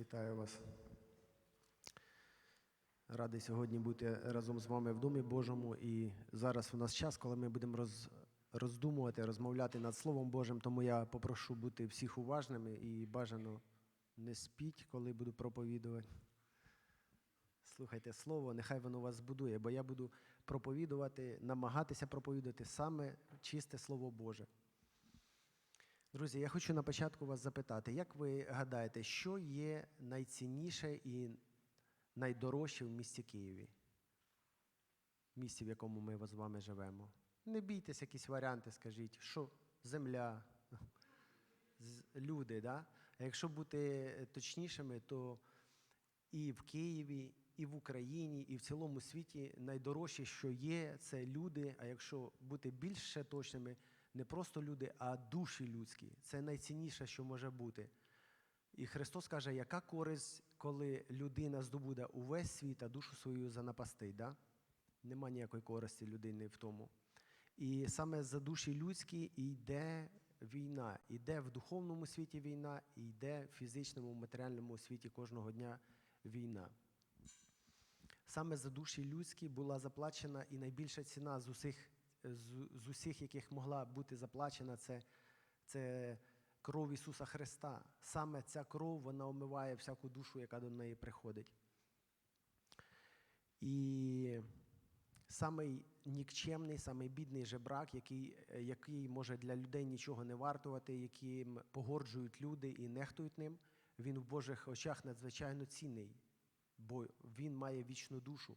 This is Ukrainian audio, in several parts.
Вітаю вас. Радий сьогодні бути разом з вами в Домі Божому. І зараз у нас час, коли ми будемо роз, роздумувати, розмовляти над Словом Божим. Тому я попрошу бути всіх уважними і бажано не спіть, коли буду проповідувати. Слухайте слово, нехай воно вас збудує, бо я буду проповідувати, намагатися проповідувати саме чисте Слово Боже. Друзі, я хочу на початку вас запитати, як ви гадаєте, що є найцінніше і найдорожче в місті Києві? В Місті, в якому ми з вами живемо? Не бійтесь, якісь варіанти, скажіть, що земля, люди, да? А якщо бути точнішими, то і в Києві, і в Україні, і в цілому світі найдорожче, що є, це люди. А якщо бути більш точними, не просто люди, а душі людські. Це найцінніше, що може бути. І Христос каже, яка користь, коли людина здобуде увесь світ, а душу свою занапастить. Да? Нема ніякої користі людини в тому. І саме за душі людські йде війна. Йде в духовному світі війна, і йде в фізичному, матеріальному світі кожного дня війна. Саме за душі людські була заплачена і найбільша ціна з усіх, з, з усіх яких могла бути заплачена, це, це кров Ісуса Христа. Саме ця кров вона омиває всяку душу, яка до неї приходить. І самий нікчемний, самий бідний жебрак, який, який може для людей нічого не вартувати, яким погорджують люди і нехтують ним, він в Божих очах надзвичайно цінний, бо він має вічну душу.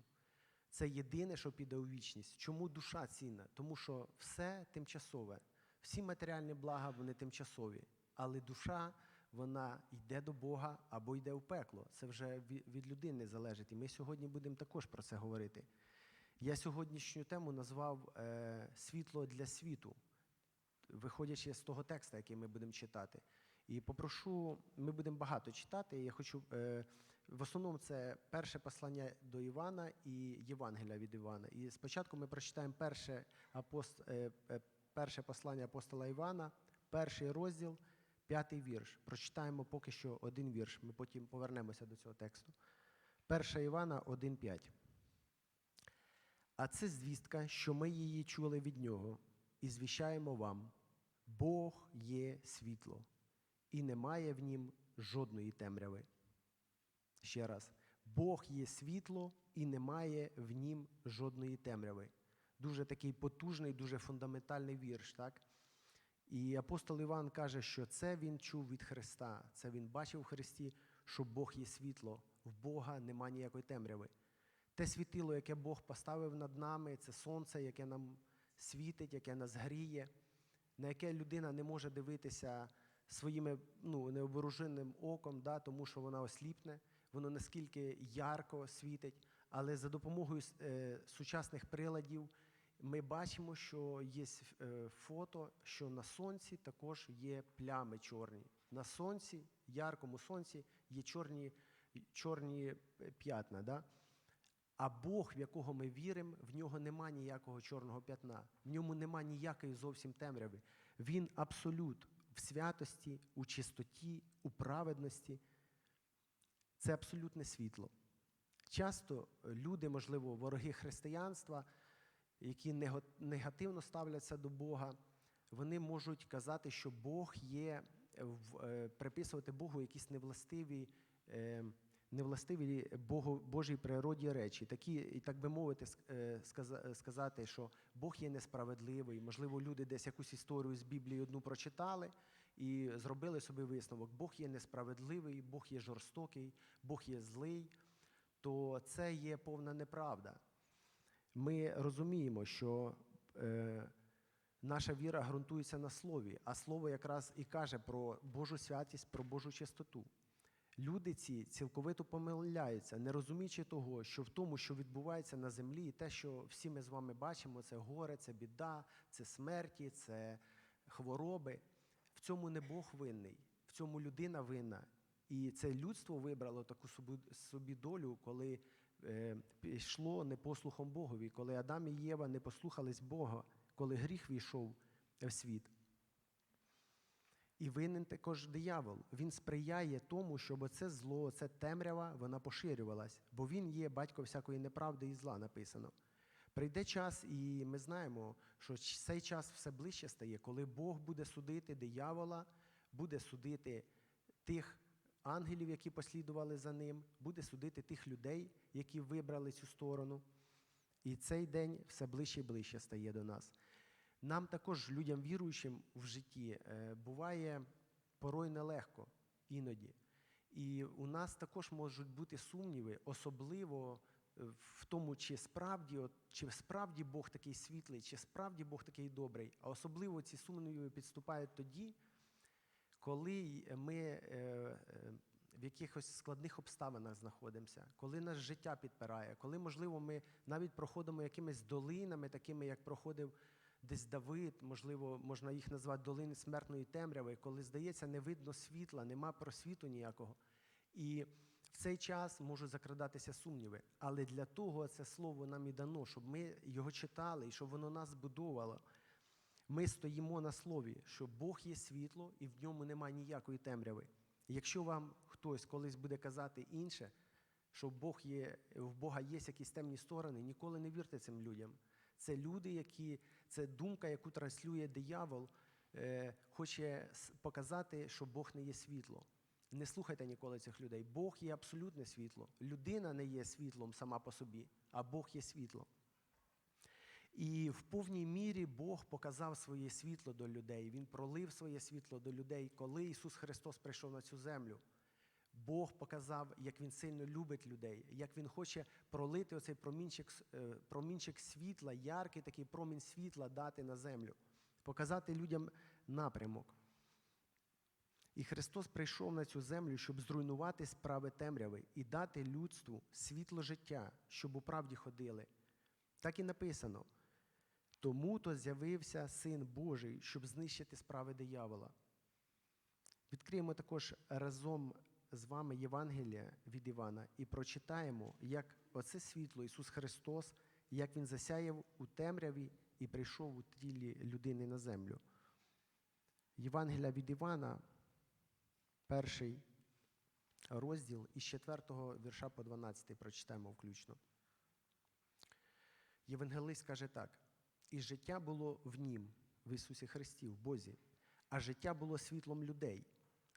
Це єдине, що піде у вічність. Чому душа цінна? Тому що все тимчасове. Всі матеріальні блага вони тимчасові, але душа вона йде до Бога або йде в пекло. Це вже від людини залежить. І ми сьогодні будемо також про це говорити. Я сьогоднішню тему назвав е, Світло для світу, виходячи з того текста, який ми будемо читати. І попрошу, ми будемо багато читати. Я хочу е, в основному це перше послання до Івана і Євангелія від Івана. І спочатку ми прочитаємо перше, апост, е, е, перше послання апостола Івана, перший розділ, п'ятий вірш. Прочитаємо поки що один вірш. Ми потім повернемося до цього тексту. Перша Івана 1,5. А це звістка, що ми її чули від нього, і звіщаємо вам: Бог є світло, і немає в нім жодної темряви. Ще раз, Бог є світло, і немає в нім жодної темряви. Дуже такий потужний, дуже фундаментальний вірш, так? І апостол Іван каже, що це він чув від Христа, це він бачив в Христі, що Бог є світло, в Бога нема ніякої темряви. Те світило, яке Бог поставив над нами, це сонце, яке нам світить, яке нас гріє, на яке людина не може дивитися своїм ну, необороженим оком, да, тому що вона осліпне, воно наскільки ярко світить. Але за допомогою е, сучасних приладів ми бачимо, що є е, фото, що на сонці також є плями чорні. На сонці, яркому сонці, є чорні, чорні п'ятна. Да? А Бог, в якого ми віримо, в нього нема ніякого чорного п'ятна, в ньому нема ніякої зовсім темряви. Він абсолют в святості, у чистоті, у праведності. Це абсолютне світло. Часто люди, можливо, вороги християнства, які негативно ставляться до Бога, вони можуть казати, що Бог є, е, приписувати Богу якісь невластиві, е, невластиві Богу, Божій природі речі. Такі, так би мовити, ск- е, сказа- сказати, що Бог є несправедливий. Можливо, люди десь якусь історію з Біблії одну прочитали і зробили собі висновок. Бог є несправедливий, Бог є жорстокий, Бог є злий, то це є повна неправда. Ми розуміємо, що е, наша віра ґрунтується на слові, а слово якраз і каже про Божу святість, про Божу чистоту. Люди ці цілковито помиляються, не розуміючи того, що в тому, що відбувається на землі, і те, що всі ми з вами бачимо, це горе, це біда, це смерті, це хвороби. Цьому не Бог винний, в цьому людина винна. І це людство вибрало таку собі долю, коли е, пішло непослухом Богові, коли Адам і Єва не послухались Бога, коли гріх війшов в світ. І винен також диявол. Він сприяє тому, щоб це зло, це темрява, вона поширювалась, бо він є батько всякої неправди і зла написано. Прийде час, і ми знаємо, що цей час все ближче стає, коли Бог буде судити диявола, буде судити тих ангелів, які послідували за ним, буде судити тих людей, які вибрали цю сторону. І цей день все ближче і ближче стає до нас. Нам також, людям віруючим в житті, е, буває порой нелегко іноді. І у нас також можуть бути сумніви, особливо в тому, чи справді, от, чи справді Бог такий світлий, чи справді Бог такий добрий. А особливо ці сумніви підступають тоді, коли ми е, е, в якихось складних обставинах знаходимося, коли нас життя підпирає, коли, можливо, ми навіть проходимо якимись долинами, такими, як проходив десь Давид, можливо, можна їх назвати долини смертної темряви, коли, здається, не видно світла, нема просвіту ніякого. І цей час можуть закрадатися сумніви. Але для того це слово нам і дано, щоб ми його читали і щоб воно нас збудовувало. Ми стоїмо на слові, що Бог є світло і в ньому немає ніякої темряви. Якщо вам хтось колись буде казати інше, що Бог є, в Бога є якісь темні сторони, ніколи не вірте цим людям. Це люди, які це думка, яку транслює диявол, е, хоче показати, що Бог не є світло. Не слухайте ніколи цих людей. Бог є абсолютне світло. Людина не є світлом сама по собі, а Бог є світло. І в повній мірі Бог показав своє світло до людей. Він пролив своє світло до людей, коли Ісус Христос прийшов на цю землю. Бог показав, як Він сильно любить людей, як Він хоче пролити оцей промінчик, е, промінчик світла, яркий такий промінь світла дати на землю, показати людям напрямок. І Христос прийшов на цю землю, щоб зруйнувати справи темряви і дати людству світло життя, щоб у правді ходили. Так і написано. Тому то з'явився Син Божий, щоб знищити справи диявола. Відкриємо також разом з вами Євангелія від Івана і прочитаємо, як оце світло Ісус Христос, як Він засяяв у темряві і прийшов у тілі людини на землю. Євангелія від Івана, перший розділ із 4 вірша по 12 прочитаємо включно. Євангелист каже так: і життя було в нім, в Ісусі Христі, в Бозі, а життя було світлом людей,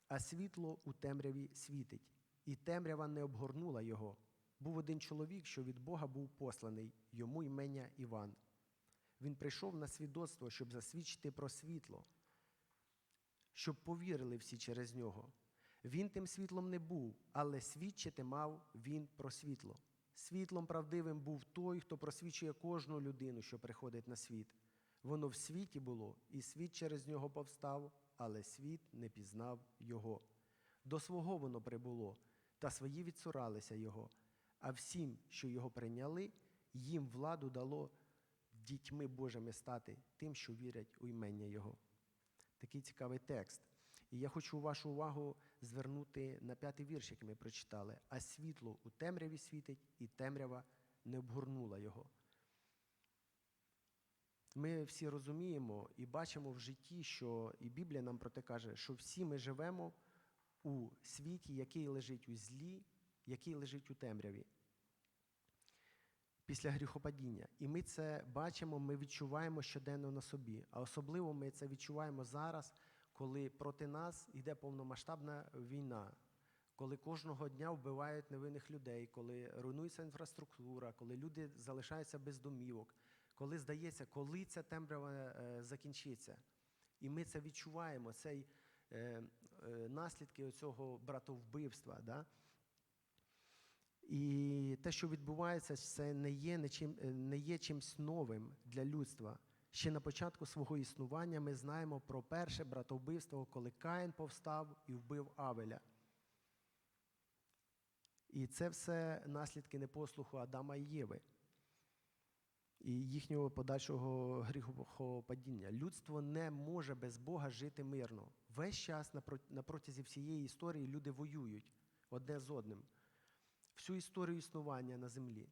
а світло у темряві світить, і темрява не обгорнула його. Був один чоловік, що від Бога був посланий, йому імення Іван. Він прийшов на свідоцтво, щоб засвідчити про світло, щоб повірили всі через нього. Він тим світлом не був, але свідчити мав він про світло. Світлом правдивим був той, хто просвічує кожну людину, що приходить на світ. Воно в світі було, і світ через нього повстав, але світ не пізнав його. До свого воно прибуло, та свої відсуралися його. А всім, що його прийняли, їм владу дало дітьми Божими стати, тим, що вірять у імення Його. Такий цікавий текст. І я хочу вашу увагу звернути на п'ятий вірш, який ми прочитали. А світло у темряві світить, і темрява не обгорнула його. Ми всі розуміємо і бачимо в житті, що і Біблія нам про те каже, що всі ми живемо у світі, який лежить у злі, який лежить у темряві. Після гріхопадіння. І ми це бачимо, ми відчуваємо щоденно на собі. А особливо ми це відчуваємо зараз, коли проти нас йде повномасштабна війна, коли кожного дня вбивають невинних людей, коли руйнується інфраструктура, коли люди залишаються без домівок, коли здається, коли ця темрява е, закінчиться. І ми це відчуваємо, цей е, е, наслідки цього братовбивства. Да? І те, що відбувається, це не є, нічим, е, не є чимсь новим для людства. Ще на початку свого існування ми знаємо про перше братовбивство, коли Каїн повстав і вбив Авеля. І це все наслідки непослуху Адама і Єви і їхнього подальшого гріхопадіння. Людство не може без Бога жити мирно. Весь час на протязі всієї історії люди воюють одне з одним. Всю історію існування на землі.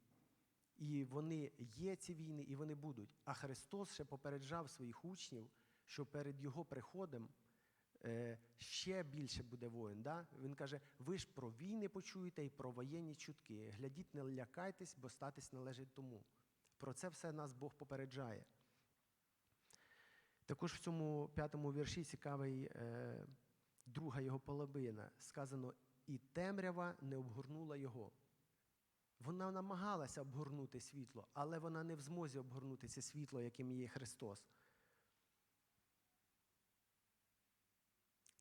І вони є ці війни, і вони будуть. А Христос ще попереджав своїх учнів, що перед Його приходом е, ще більше буде воїн. Да? Він каже: ви ж про війни почуєте і про воєнні чутки. Глядіть, не лякайтесь, бо статись належить тому. Про це все нас Бог попереджає. Також в цьому п'ятому вірші цікавий е, друга його половина. Сказано, і темрява не обгорнула його. Вона намагалася обгорнути світло, але вона не в змозі обгорнути це світло, яким є Христос.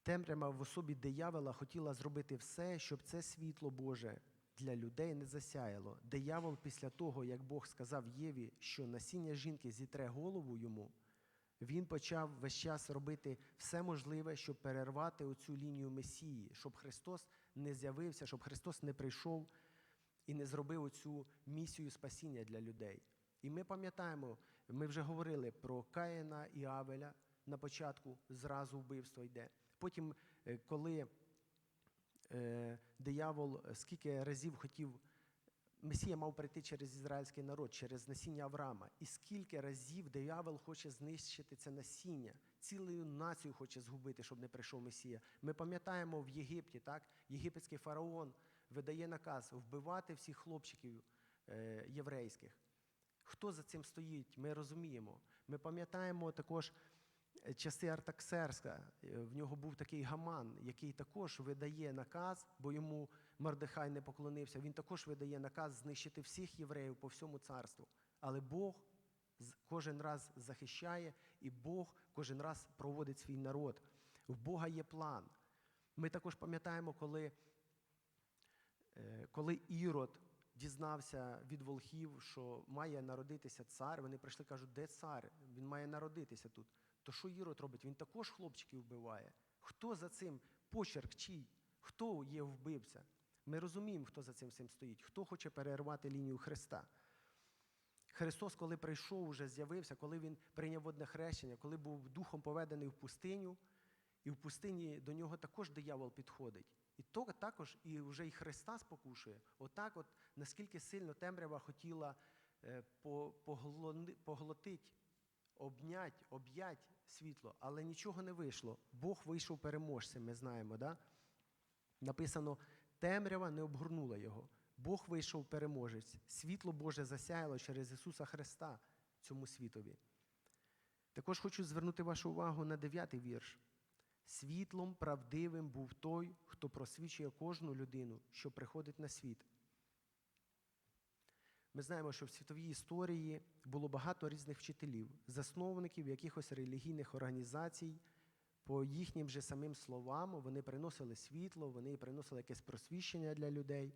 Темрява в особі диявола хотіла зробити все, щоб це світло Боже для людей не засяяло. Диявол, після того, як Бог сказав Єві, що насіння жінки зітре голову йому, він почав весь час робити все можливе, щоб перервати оцю лінію Месії, щоб Христос не з'явився, щоб Христос не прийшов і не зробив оцю місію спасіння для людей. І ми пам'ятаємо, ми вже говорили про Каїна і Авеля на початку, зразу вбивство йде. Потім, е, коли е, диявол е, скільки разів хотів, Месія мав прийти через ізраїльський народ, через насіння Авраама. І скільки разів диявол хоче знищити це насіння, цілу націю хоче згубити, щоб не прийшов Месія. Ми пам'ятаємо в Єгипті, так, єгипетський фараон видає наказ вбивати всіх хлопчиків е, єврейських. Хто за цим стоїть, ми розуміємо. Ми пам'ятаємо також е, часи Артаксерська. Е, В нього був такий гаман, який також видає наказ, бо йому Мардихай не поклонився. Він також видає наказ знищити всіх євреїв по всьому царству. Але Бог кожен раз захищає, і Бог кожен раз проводить свій народ. В Бога є план. Ми також пам'ятаємо, коли Коли Ірод дізнався від волхів, що має народитися цар, вони прийшли кажуть, де цар? Він має народитися тут. То що Ірод робить? Він також хлопчиків вбиває. Хто за цим почерк чий? Хто є вбивця? Ми розуміємо, хто за цим всім стоїть, хто хоче перервати лінію Христа. Христос, коли прийшов, вже з'явився, коли Він прийняв водне хрещення, коли був духом поведений в пустиню, і в пустині до нього також диявол підходить. І то також і вже і Христа спокушує. Отак, от наскільки сильно темрява хотіла е, поглотить, обнять, об'ять світло, але нічого не вийшло. Бог вийшов переможцем, ми знаємо, да? Написано, темрява не обгорнула його. Бог вийшов переможець. Світло Боже засяяло через Ісуса Христа цьому світові. Також хочу звернути вашу увагу на дев'ятий вірш. Світлом правдивим був той, хто просвічує кожну людину, що приходить на світ. Ми знаємо, що в світовій історії було багато різних вчителів, засновників якихось релігійних організацій. По їхнім же самим словам вони приносили світло, вони приносили якесь просвіщення для людей.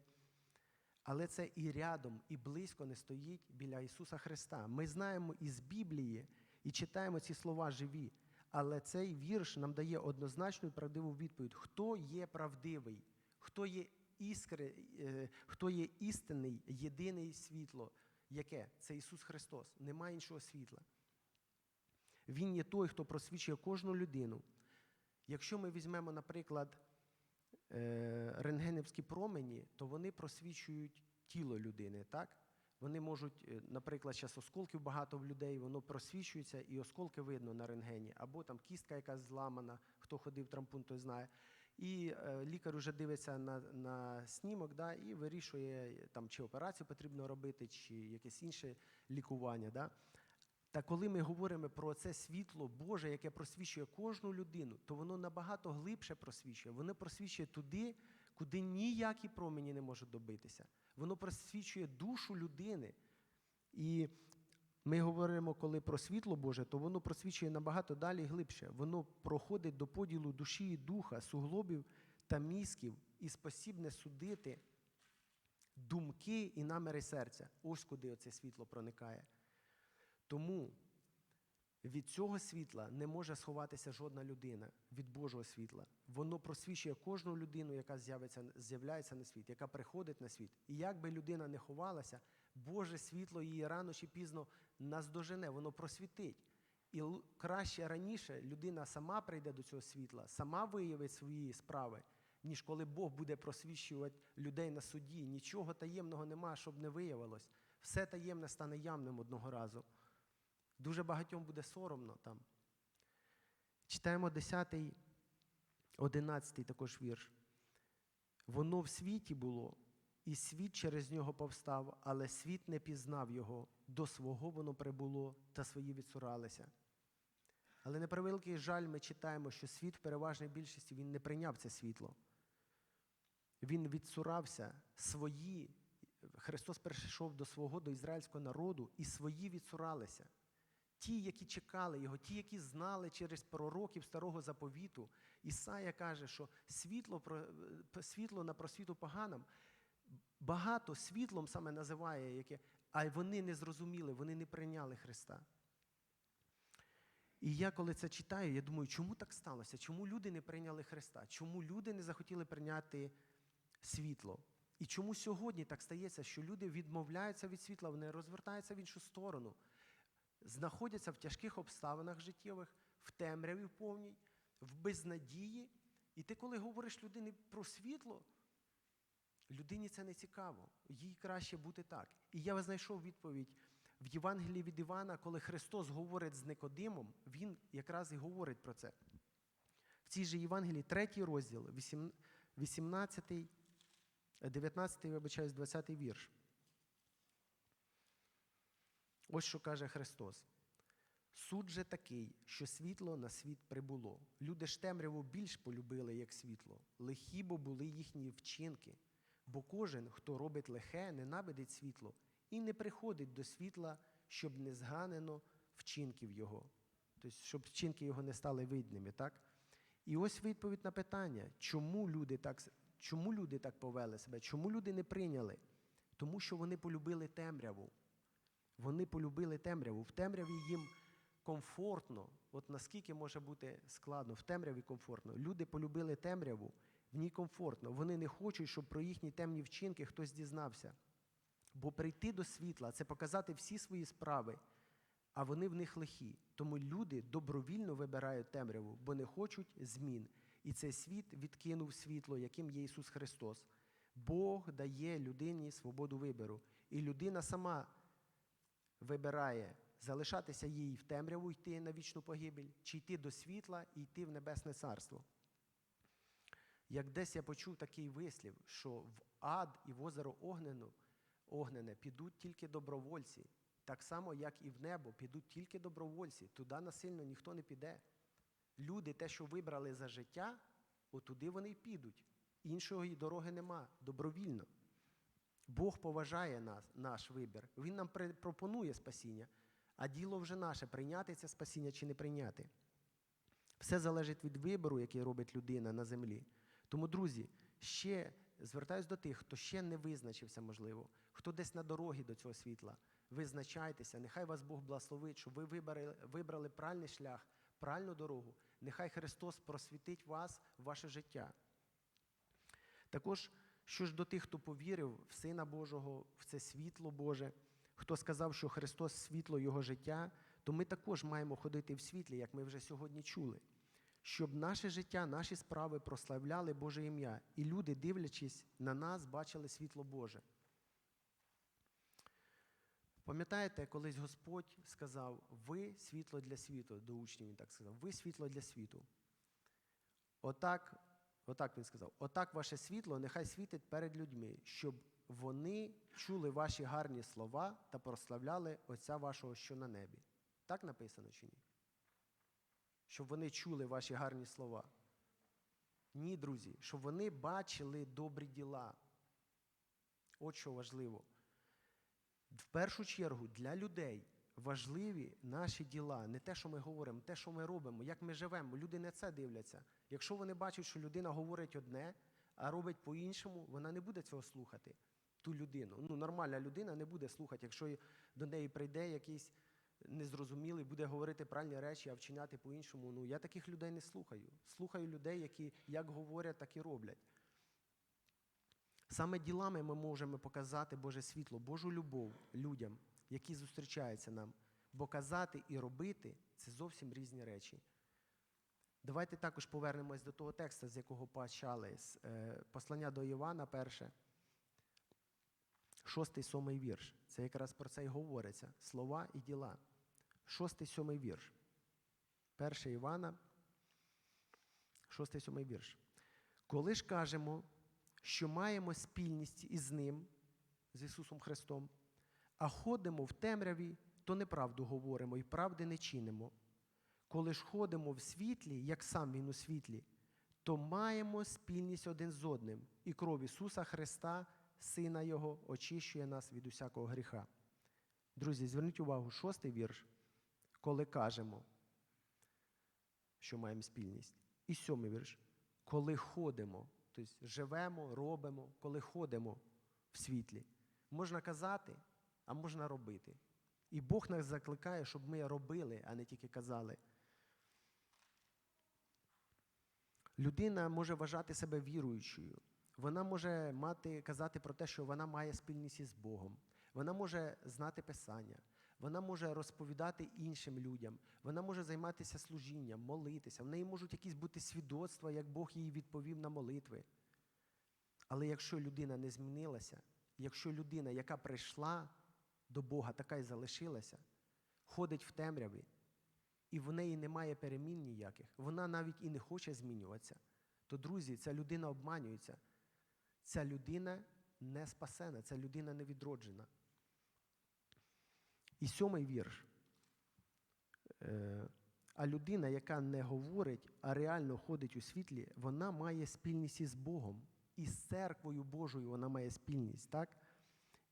Але це і рядом, і близько не стоїть біля Ісуса Христа. Ми знаємо із Біблії і читаємо ці слова живі. Але цей вірш нам дає однозначну і правдиву відповідь: хто є правдивий, хто є іскри, е, хто є істинний, єдиний світло. Яке? Це Ісус Христос. Немає іншого світла. Він є той, хто просвічує кожну людину. Якщо ми візьмемо, наприклад, е, рентгенівські промені, то вони просвічують тіло людини, так? Вони можуть, е, наприклад, зараз осколків багато в людей, воно просвічується, і осколки видно на рентгені, або там кістка якась зламана, хто ходив трампун, той знає. І е, лікар вже дивиться на, на снімок да, і вирішує, е, там, чи операцію потрібно робити, чи якесь інше лікування. Да. Та коли ми говоримо про це світло Боже, яке просвічує кожну людину, то воно набагато глибше просвічує. Воно просвічує туди, куди ніякі промені не можуть добитися. Воно просвічує душу людини. І ми говоримо, коли про світло Боже, то воно просвічує набагато далі і глибше. Воно проходить до поділу душі і духа, суглобів та мізків і спосібне судити думки і наміри серця. Ось куди оце світло проникає. Тому від цього світла не може сховатися жодна людина від Божого світла. Воно просвічує кожну людину, яка з'являється на світ, яка приходить на світ. І як би людина не ховалася, Боже світло її рано чи пізно наздожене, воно просвітить. І краще раніше людина сама прийде до цього світла, сама виявить свої справи, ніж коли Бог буде просвічувати людей на суді. Нічого таємного нема, щоб не виявилось. Все таємне стане явним одного разу. Дуже багатьом буде соромно там. Читаємо 10 11 також вірш. Воно в світі було, і світ через нього повстав, але світ не пізнав його, до свого воно прибуло, та свої відсуралися. Але на превеликий жаль, ми читаємо, що світ в переважній більшості він не прийняв це світло. Він відсурався свої. Христос прийшов до свого, до ізраїльського народу, і свої відсуралися. Ті, які чекали його, ті, які знали через пророків старого заповіту. Ісая каже, що світло, е, світло на просвіту поганам, багато світлом саме називає, яке, а вони не зрозуміли, вони не прийняли Христа. І я, коли це читаю, я думаю, чому так сталося? Чому люди не прийняли Христа? Чому люди не захотіли прийняти світло? І чому сьогодні так стається, що люди відмовляються від світла, вони розвертаються в іншу сторону, знаходяться в тяжких обставинах життєвих, в темряві повній, в безнадії. І ти, коли говориш людині про світло, людині це не цікаво, їй краще бути так. І я знайшов відповідь в Євангелії від Івана, коли Христос говорить з Никодимом, Він якраз і говорить про це. В цій же Євангелії, третій розділ, 18, 19, вибачаюсь, 20 вірш. Ось що каже Христос. Суд же такий, що світло на світ прибуло. Люди ж темряву більш полюбили, як світло. Лихі бо були їхні вчинки. Бо кожен, хто робить лихе, ненавидить світло і не приходить до світла, щоб не зганено вчинків його. Тобто, щоб вчинки його не стали видними, так? І ось відповідь на питання, чому люди так, чому люди так повели себе, чому люди не прийняли? Тому що вони полюбили темряву. Вони полюбили темряву. В темряві їм комфортно. От наскільки може бути складно, в темряві комфортно. Люди полюбили темряву, в ній комфортно. Вони не хочуть, щоб про їхні темні вчинки хтось дізнався. Бо прийти до світла це показати всі свої справи, а вони в них лихі. Тому люди добровільно вибирають темряву, бо не хочуть змін. І цей світ відкинув світло, яким є Ісус Христос. Бог дає людині свободу вибору. І людина сама вибирає залишатися їй в темряву, йти на вічну погибель, чи йти до світла і йти в Небесне Царство. Як десь я почув такий вислів, що в ад і в озеро огнену, огнене підуть тільки добровольці, так само, як і в небо, підуть тільки добровольці. Туди насильно ніхто не піде. Люди, те, що вибрали за життя, отуди вони й підуть. Іншої дороги нема, добровільно. Бог поважає нас, наш вибір. Він нам пропонує спасіння, а діло вже наше прийняти це спасіння чи не прийняти. Все залежить від вибору, який робить людина на землі. Тому, друзі, ще звертаюсь до тих, хто ще не визначився, можливо, хто десь на дорогі до цього світла. Визначайтеся, нехай вас Бог благословить, щоб ви вибрали, вибрали правильний шлях, правильну дорогу. Нехай Христос просвітить вас, ваше життя. Також, що ж до тих, хто повірив в Сина Божого, в це світло Боже, хто сказав, що Христос світло Його життя, то ми також маємо ходити в світлі, як ми вже сьогодні чули, щоб наше життя, наші справи прославляли Боже ім'я, і люди, дивлячись на нас, бачили світло Боже. Пам'ятаєте, колись Господь сказав, ви світло для світу, до учнів він так сказав, ви світло для світу. Отак, отак він сказав, отак ваше світло нехай світить перед людьми, щоб вони чули ваші гарні слова та прославляли Отця вашого, що на небі. Так написано чи ні? Щоб вони чули ваші гарні слова. Ні, друзі, щоб вони бачили добрі діла. От що важливо. В першу чергу для людей важливі наші діла, не те, що ми говоримо, те, що ми робимо, як ми живемо. Люди не це дивляться. Якщо вони бачать, що людина говорить одне, а робить по-іншому, вона не буде цього слухати. Ту людину. Ну, нормальна людина не буде слухати, якщо до неї прийде якийсь незрозумілий, буде говорити правильні речі, а вчиняти по-іншому. Ну, я таких людей не слухаю. Слухаю людей, які як говорять, так і роблять. Саме ділами ми можемо показати Боже світло, Божу любов людям, які зустрічаються нам. Бо казати і робити це зовсім різні речі. Давайте також повернемось до того тексту, з якого почали. З е, послання до Івана, перше, шостий, сьомий вірш. Це якраз про це й говориться. Слова і діла. Шостий, сьомий вірш. Перше Івана, шостий сьомий вірш. Коли ж кажемо, що маємо спільність із Ним, з Ісусом Христом, а ходимо в темряві, то неправду говоримо і правди не чинимо. Коли ж ходимо в світлі, як сам Він у світлі, то маємо спільність один з одним, і кров Ісуса Христа, Сина Його, очищує нас від усякого гріха. Друзі, зверніть увагу, шостий вірш, коли кажемо, що маємо спільність. І сьомий вірш, коли ходимо, тобто живемо, робимо, коли ходимо в світлі. Можна казати, а можна робити. І Бог нас закликає, щоб ми робили, а не тільки казали. Людина може вважати себе віруючою. Вона може мати, казати про те, що вона має спільність із Богом. Вона може знати Писання, вона може розповідати іншим людям, вона може займатися служінням, молитися. В неї можуть якісь бути свідоцтва, як Бог їй відповів на молитви. Але якщо людина не змінилася, якщо людина, яка прийшла до Бога, така й залишилася, ходить в темряві, і в неї немає перемін ніяких, вона навіть і не хоче змінюватися, то, друзі, ця людина обманюється. Ця людина не спасена, ця людина не відроджена. І сьомий вірш. Е, А людина, яка не говорить, а реально ходить у світлі, вона має спільність із Богом. І з церквою Божою вона має спільність, так?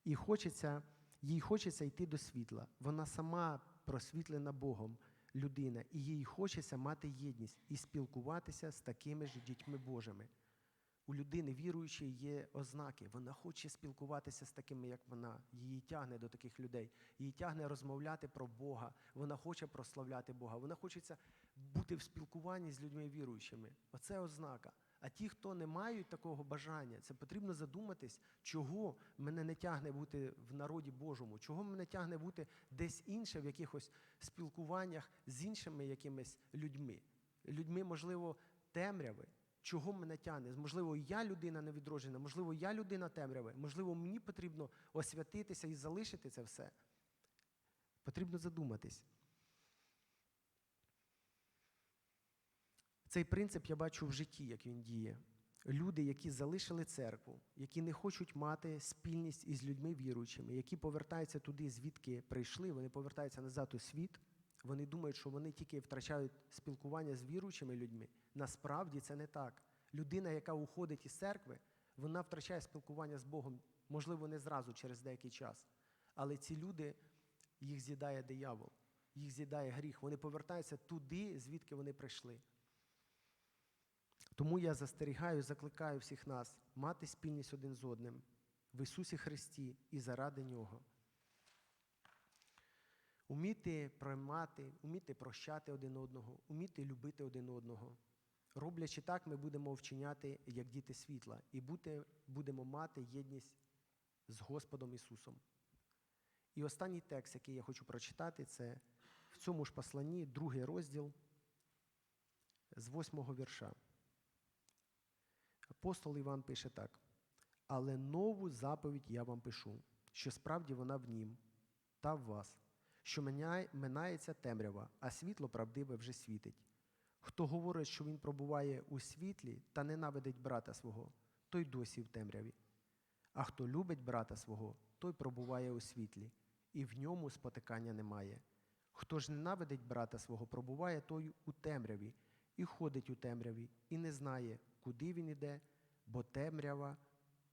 І хочеться, їй хочеться йти до світла. Вона сама просвітлена Богом людина, і їй хочеться мати єдність і спілкуватися з такими ж дітьми Божими. У людини віруючої є ознаки. Вона хоче спілкуватися з такими, як вона. Її тягне до таких людей. Її тягне розмовляти про Бога. Вона хоче прославляти Бога. Вона хочеться бути в спілкуванні з людьми віруючими. Оце ознака. А ті, хто не мають такого бажання, це потрібно задуматись, чого мене не тягне бути в народі Божому, чого мене тягне бути десь інше в якихось спілкуваннях з іншими якимись людьми. Людьми, можливо, темряви. Чого мене тягне? Можливо, я людина невідроджена, можливо, я людина темряви, можливо, мені потрібно освятитися і залишити це все. Потрібно задуматись. Цей принцип я бачу в житті, як він діє. Люди, які залишили церкву, які не хочуть мати спільність із людьми віруючими, які повертаються туди, звідки прийшли, вони повертаються назад у світ. Вони думають, що вони тільки втрачають спілкування з віруючими людьми. Насправді це не так. Людина, яка уходить із церкви, вона втрачає спілкування з Богом, можливо, не зразу через деякий час. Але ці люди, їх з'їдає диявол, їх з'їдає гріх. Вони повертаються туди, звідки вони прийшли. Тому я застерігаю, закликаю всіх нас мати спільність один з одним в Ісусі Христі і заради Нього. Уміти приймати, уміти прощати один одного, уміти любити один одного. Роблячи так, ми будемо вчиняти як діти світла, і бути, будемо мати єдність з Господом Ісусом. І останній текст, який я хочу прочитати, це в цьому ж посланні, другий розділ з восьмого вірша. Апостол Іван пише так: але нову заповідь я вам пишу, що справді вона в нім та в вас що минається темрява, а світло правдиве вже світить. Хто говорить, що він пробуває у світлі та ненавидить брата свого, той досі в темряві. А хто любить брата свого, той пробуває у світлі, і в ньому спотикання немає. Хто ж ненавидить брата свого, пробуває той у темряві, і ходить у темряві, і не знає, куди він іде, бо темрява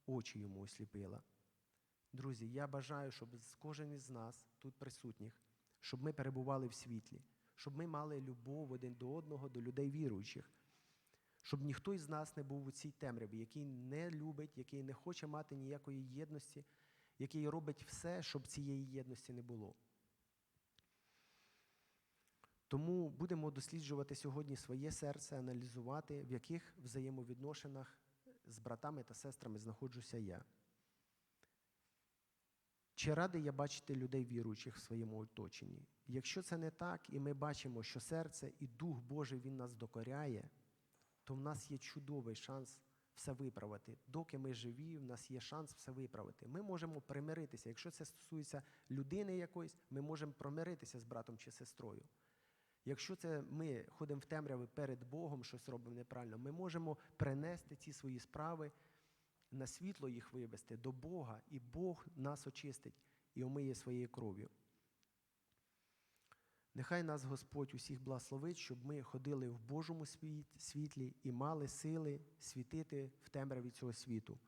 очі йому осліпила. Друзі, я бажаю, щоб кожен із нас, тут присутніх, щоб ми перебували в світлі, щоб ми мали любов один до одного, до людей віруючих, щоб ніхто із нас не був у цій темряві, який не любить, який не хоче мати ніякої єдності, який робить все, щоб цієї єдності не було. Тому будемо досліджувати сьогодні своє серце, аналізувати, в яких взаємовідношеннях з братами та сестрами знаходжуся я. Чи радий я бачити людей віруючих в своєму оточенні? Якщо це не так, і ми бачимо, що серце і Дух Божий Він нас докоряє, то в нас є чудовий шанс все виправити. Доки ми живі, в нас є шанс все виправити. Ми можемо примиритися. Якщо це стосується людини якоїсь, ми можемо примиритися з братом чи сестрою. Якщо це ми ходимо в темряві перед Богом, щось робимо неправильно, ми можемо принести ці свої справи на світло їх вивести до Бога, і Бог нас очистить і омиє своєю кров'ю. Нехай нас Господь усіх благословить, щоб ми ходили в Божому світлі і мали сили світити в темряві цього світу.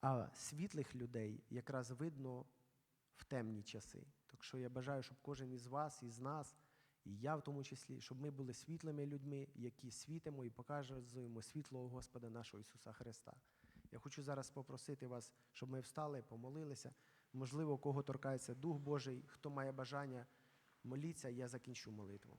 А світлих людей якраз видно в темні часи. Так що я бажаю, щоб кожен із вас, із нас, і я в тому числі, щоб ми були світлими людьми, які світимо і показуємо світло Господа нашого Ісуса Христа. Я хочу зараз попросити вас, щоб ми встали, помолилися. Можливо, кого торкається Дух Божий, хто має бажання, моліться, я закінчу молитву.